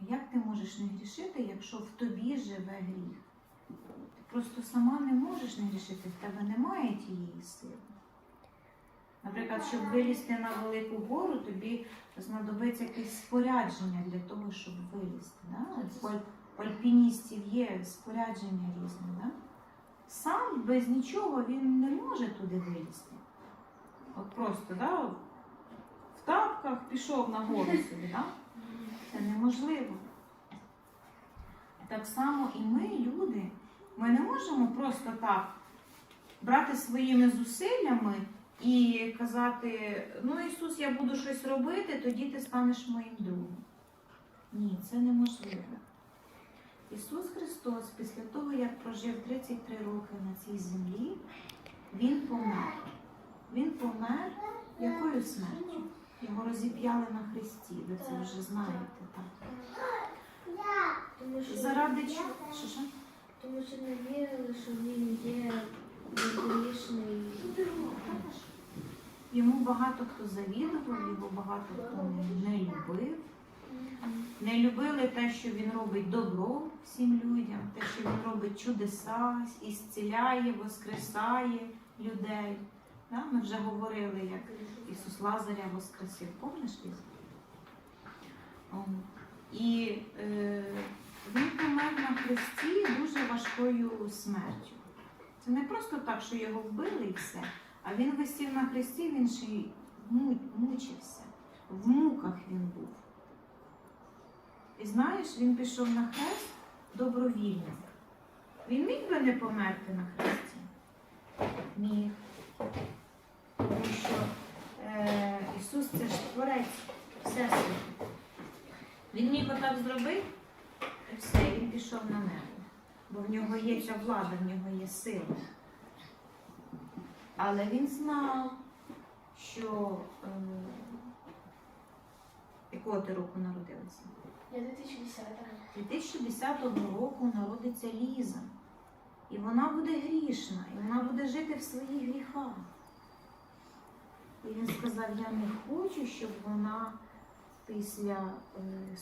Як ти можеш не грішити, якщо в тобі живе гріх? Ти просто сама не можеш не грішити, в тебе немає тієї сили. Наприклад, щоб вилізти на велику гору, тобі знадобиться якесь спорядження для того, щоб вилізти. Да? У альпіністів є спорядження різне. Да? Сам без нічого він не може туди вилізти. От просто, да? в тапках пішов на гору собі, да? Це неможливо. Так само і ми, люди, ми не можемо просто так брати своїми зусиллями і казати, ну Ісус, я буду щось робити, тоді ти станеш моїм другом. Ні, це неможливо. Ісус Христос, після того, як прожив 33 роки на цій землі, Він помер. Він помер якою смертю? Його розіп'яли на хресті, ви це вже знаєте. Так. Тому що, Заради чого? Що, що? тому що не вірили, що він є безгрішний. Йому багато хто завідував, його багато хто не- не любив. Не любили те, що він робить добро всім людям, те, що він робить чудеса, ісціляє, воскресає людей. Да? Ми вже говорили, як Ісус Лазаря воскресив. Помниш? О. І е, він помер на хресті дуже важкою смертю. Це не просто так, що його вбили і все, а він висів на хресті, він ще й мучився. В муках він був. І знаєш, він пішов на хрест добровільно. Він міг би не померти на хресті? Міг. Тому що е, Ісус це ж творець Всесвіту. Він міг отак зробити, і все, він пішов на небо. Бо в нього є ця влада, в нього є сила. Але він знав, що е, якого ти року народилася? Я 2010 2010 року народиться Ліза. І вона буде грішна, і вона буде жити в своїх гріхах. І він сказав: я не хочу, щоб вона після е,